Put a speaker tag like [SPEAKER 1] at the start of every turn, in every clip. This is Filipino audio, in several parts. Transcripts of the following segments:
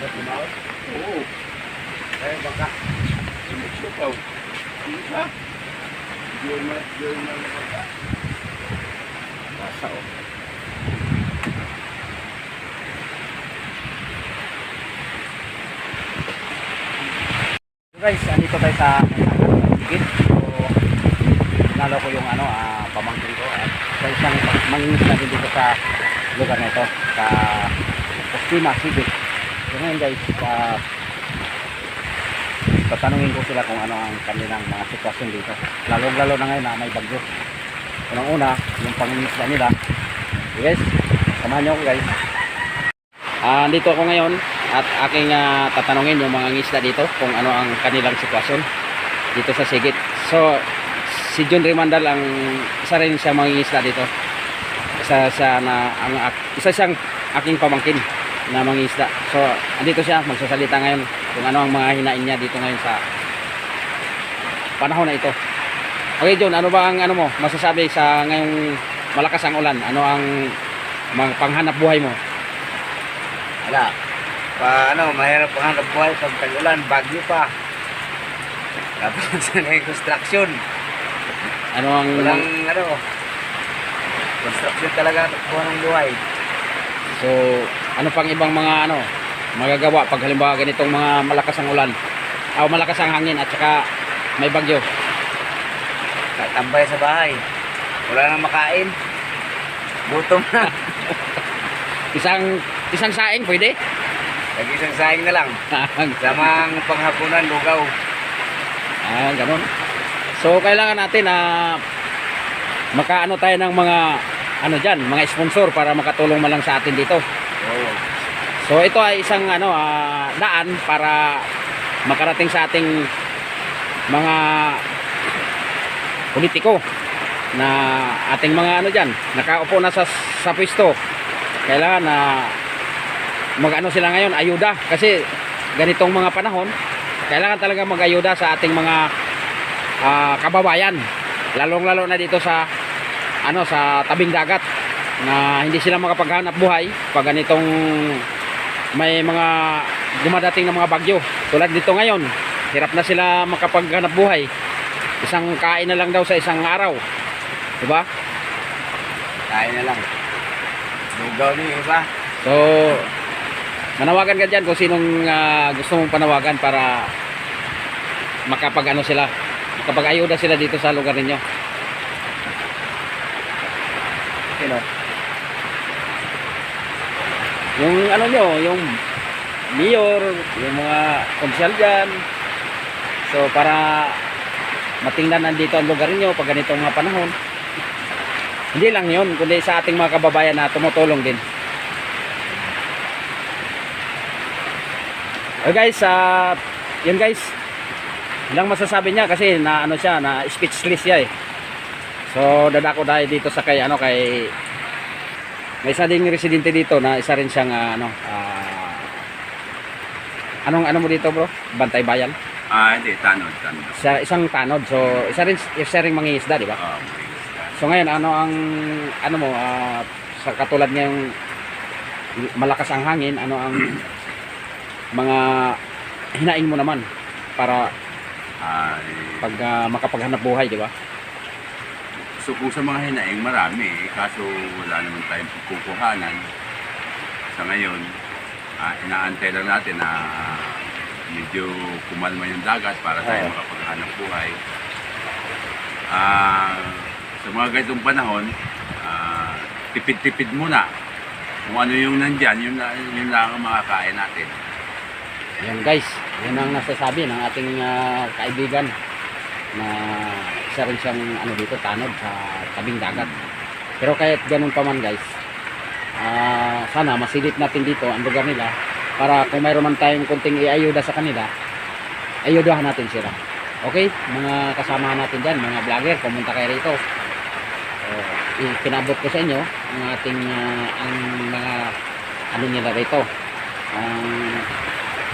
[SPEAKER 1] Tumawag?
[SPEAKER 2] Oo.
[SPEAKER 1] Baka.
[SPEAKER 2] Oh. Guys, andito tayo sa Higit. So, nalo ko yung ano, ah, pamangkin ko. At sa isang manginis na dito sa lugar na ito. Sa Postima, Higit. So ngayon guys, ah, tatanungin ko sila kung ano ang kanilang mga sitwasyon dito. Lalong-lalo na ngayon na may bagyo. Unang-una, yung pangingisda nila. Okay, guys, samahan niyo ako guys. Ah, dito ako ngayon at aking ah, tatanungin yung mga ngisda dito kung ano ang kanilang sitwasyon dito sa Sigit. So, si John Rimandal ang isa rin siya mga ngisda dito. Isa siya na ang isa siyang aking pamangkin na mga isda. So, andito siya magsasalita ngayon kung ano ang mga hinain niya dito ngayon sa panahon na ito. Okay, John, ano ba ang ano mo masasabi sa ngayong malakas ang ulan? Ano ang mga panghanap buhay mo?
[SPEAKER 1] Wala. Pa, ano, mahirap ang hanap buhay pag tag-ulan, bagyo pa. Tapos na construction.
[SPEAKER 2] Ano ang
[SPEAKER 1] Walang, ano, construction talaga buwan ng buhay.
[SPEAKER 2] So, ano pang ibang mga ano magagawa pag halimbawa ganitong mga malakas ang ulan o malakas ang hangin at saka may bagyo.
[SPEAKER 1] Tambay sa bahay. Wala nang makain. Gutom na.
[SPEAKER 2] Isang isang saing pwede.
[SPEAKER 1] Nag-isang saing na lang. Samang panghapunan, lugaw.
[SPEAKER 2] ah, ganun. So, kailangan natin na makaano tayo ng mga ano diyan, mga sponsor para makatulong man lang sa atin dito.
[SPEAKER 1] Oo.
[SPEAKER 2] So ito ay isang ano ah, daan para makarating sa ating mga politiko na ating mga ano diyan, nakaupo na sa sa pwesto. Kailangan na mag-ano sila ngayon, ayuda kasi ganitong mga panahon, kailangan talaga mag-ayuda sa ating mga ah, kababayan. Lalong-lalo na dito sa ano sa tabing dagat na hindi sila makapaghanap buhay pag ganitong may mga dumadating na mga bagyo. Tulad dito ngayon, hirap na sila makapaghanap buhay. Isang kain na lang daw sa isang araw. 'Di ba?
[SPEAKER 1] Kain na lang. Lugaw ni iba.
[SPEAKER 2] So, manawagan ka dyan kung sinong ah, gusto mong panawagan para makapag ano sila, makapag-ayuda sila dito sa lugar ninyo. Sino? Yung ano nyo, yung mayor, yung mga konsyal dyan. So, para matingnan nandito ang lugar ninyo pag ganito mga panahon. Hindi lang yun, kundi sa ating mga kababayan na tumutulong din. Okay guys, ah, yun guys. Ilang masasabi niya kasi na ano siya, na speechless siya eh. So dadako tayo dito sa kay ano kay may isa ding residente dito na isa rin siyang ah, ano ah, anong ano mo dito bro? Bantay bayan.
[SPEAKER 3] Ah, hindi, tanod, tanod.
[SPEAKER 2] Sa isang tanod. So isa rin isa ring mangingisda, di ba?
[SPEAKER 3] Ah,
[SPEAKER 2] So ngayon ano ang ano mo ah, sa katulad ngayong malakas ang hangin, ano ang mga hinaing mo naman para
[SPEAKER 3] Ay,
[SPEAKER 2] pag ah, makapaghanap buhay, di ba?
[SPEAKER 3] So kung sa mga hinaing marami, eh, kaso wala naman tayong pagkukuhanan. Sa ngayon, ah, inaantay lang natin na medyo kumalma yung dagat para tayo
[SPEAKER 2] Oo.
[SPEAKER 3] makapaghanap buhay. Ah, sa mga ganitong panahon, ah, tipid-tipid muna. Kung ano yung nandyan, yun, na- yun lang ang makakain natin.
[SPEAKER 2] Yan guys, yan ang nasasabi ng ating ah, kaibigan na isa rin siyang ano dito, tanod sa tabing dagat. Pero kahit ganun pa man guys, ah, sana masilip natin dito ang lugar nila para kung mayroon man tayong kunting iayuda sa kanila, ayudahan natin sila. Okay? Mga kasama natin dyan, mga vlogger, pumunta kayo rito. So, ipinabot ko sa inyo ang ating ah, ang mga ano nila rito. Ang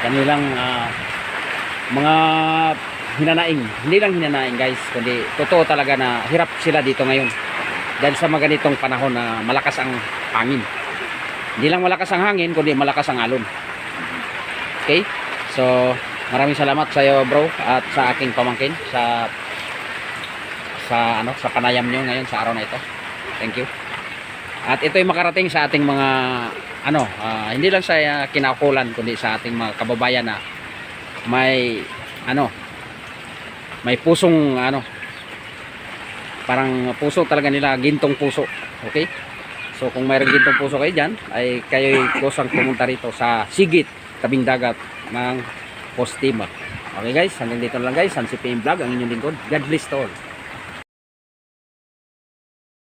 [SPEAKER 2] kanilang ah, mga hinanaing. Hindi lang hinanaing guys, kundi totoo talaga na hirap sila dito ngayon. Dahil sa mga ganitong panahon na malakas ang hangin. Hindi lang malakas ang hangin, kundi malakas ang alon. Okay? So, maraming salamat sa iyo, bro, at sa aking pamangkin sa sa ano, sa panayam nyo ngayon sa araw na ito. Thank you. At ito ay makarating sa ating mga ano, ah, hindi lang sa ah, kinaukulan kundi sa ating mga kababayan na may ano, may pusong ano, parang puso talaga nila, gintong puso. Okay? So kung mayroong gintong puso kayo dyan, ay kayo kusang pumunta rito sa Sigit, tabing dagat ng Postima. Okay guys, hanggang dito lang guys. San CPM Vlog, ang inyong lingkod. God bless to all.